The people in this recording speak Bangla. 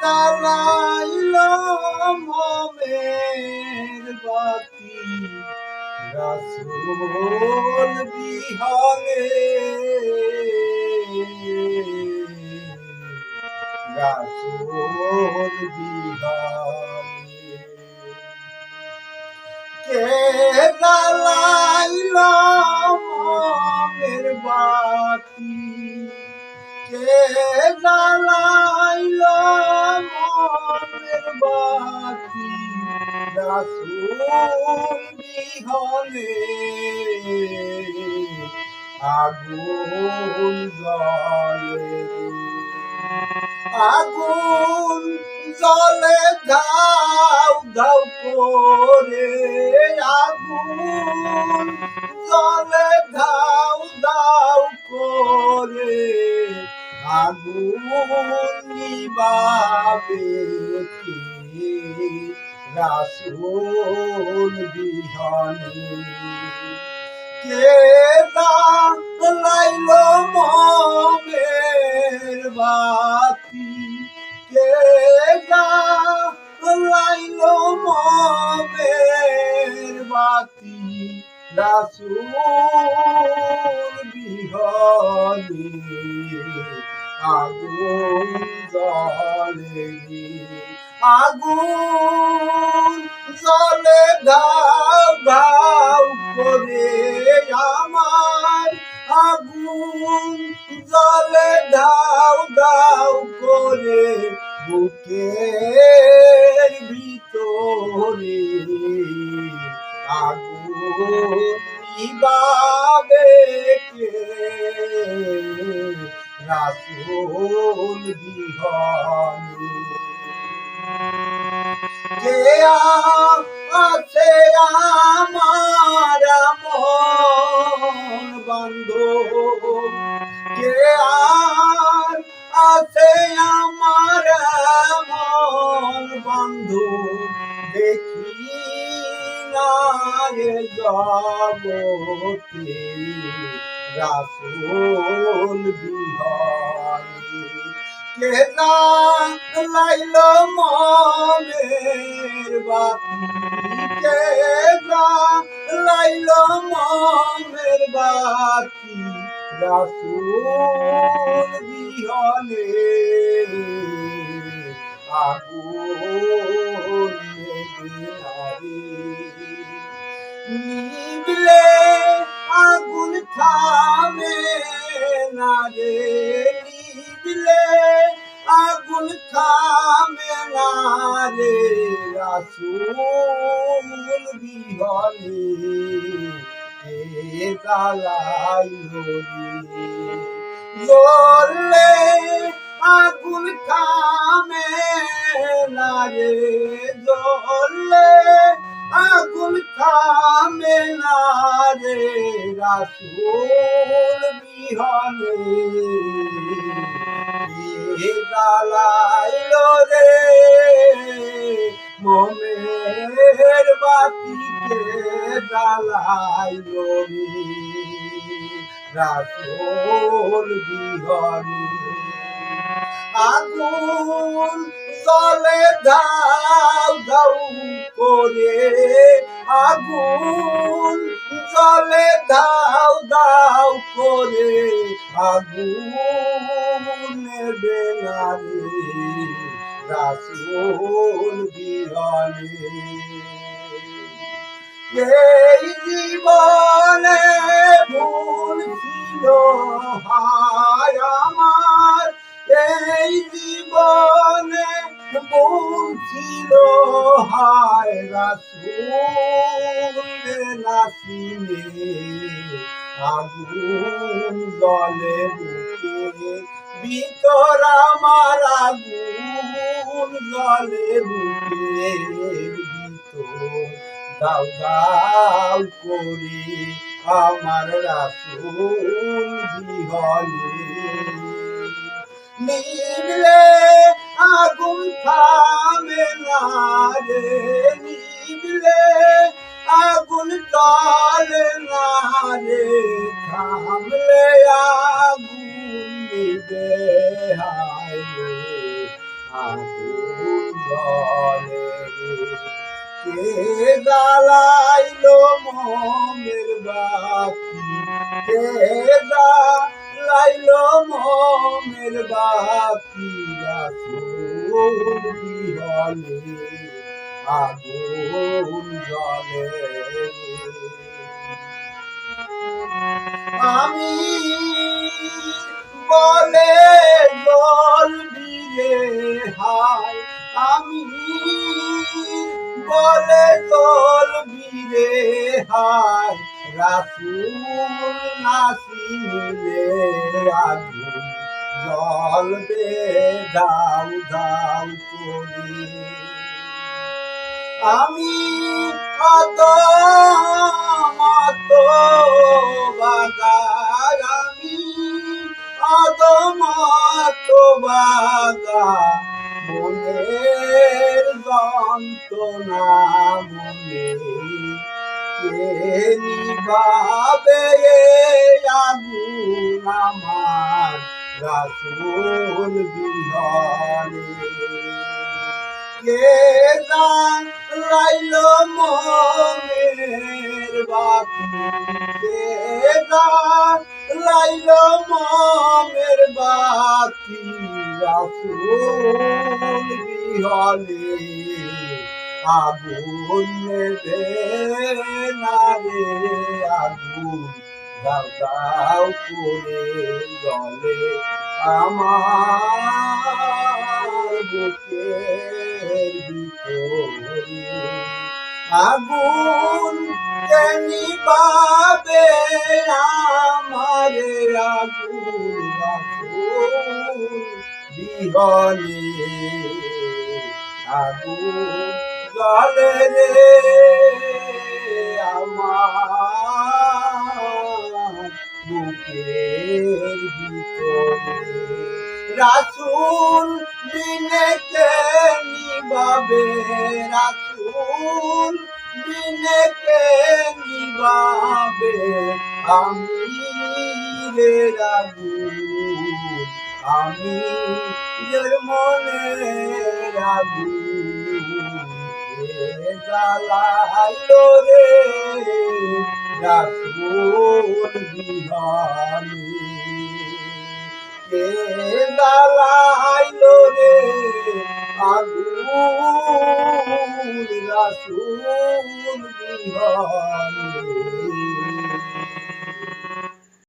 জ্বালাইল মমের বাতি রাসূল বিহলে রাসূল বিহলে কে জ্বালাইল মমের বাতি জ্বালাইল মনের বাতি রাসূল বিহনে আগুন জ্বলে আগুন জ্বলে দাও দাও করে আগুন জ্বলে দাও দাও করে আগুন নিবাবে কে রাসূল বিহনে। কে লাইল মমের বাতি? কে লাইল মমের বাতি? রাসূল বিহনে। আগুন জলে আগুন জলে দাও দাও করে আমার। আগুন জলে দাও দাও করে বুকের রাসূল বিহনে কে আছে আমার মন বন্ধু কে আছে আমার মন বন্ধু দেখি জগতে রাসূল বিহনে কে লাইল মনের বাতি কে লাইল মনের বাতি রাসূল বিহনে আগুন নেবে নিবিলে আগুন থামে না রে রে রাসূল বিহনে কে রে জ্বললে আগুন থামে না রে, জ্বললে আগুন থামে না রে, রাসূল বিহনে কে জ্বালাইল বাতিকে জ্বালাইল রে রাসূল বিহনে আগুন জলে দাও দাও করে। আগুন জলে দাও দাও করে। আগুন নেবে না রে রাসূল বিহনে এই জীবনে ভুল ছিল আমার। এই জীবনে ভুল ছিল, হায় রাসূল নাসিনে আগুন জলে বুকে, ভিতর আমার আগুন জলে বুকে। দাও দাও করে আমার রাসুল বিহনে নিলে আগুন থামে না রে নিলে আগুন তালে না রে, থামলে আগুন নিবে হায় রে, আগুন জ্বলে রে। কে জ্বালাইলো মোমের বাতি? কে জ্বালাইলো মোমের বাতি? বিহলে আগুন জ্বলে। আমি বলে বলে জল বিরে হায়, রাসুল নাসি মিলে আগুন জল বে দাউ দাউ করে। আমি কত মত বাগার, আমি কত মত বাগা মনের যন্ত্রণা মনে কে নিবাবে আগুন আমার রাসুল বিহনে। কে লাইলো মনের বাতি? কে মনের বাতি রাসুল বিহলে আগুন নেবে না রে আগুন দাও করে জলে আমার বুকের ভিতরে আগুন কেনি পাবে আমারে আগুন রাখুন বিহলে আগুন জলে রে আমার বুকের ভিতরে রাসুল দিনে কে নিবাবে রাসুল দিনে কে নিবাবে আমি রে আমি মনে রাগুন কে জ্বালাইলো রে রাসুল বিহানি কে জ্বালাইলো রে আগুন রাসুল বিহানি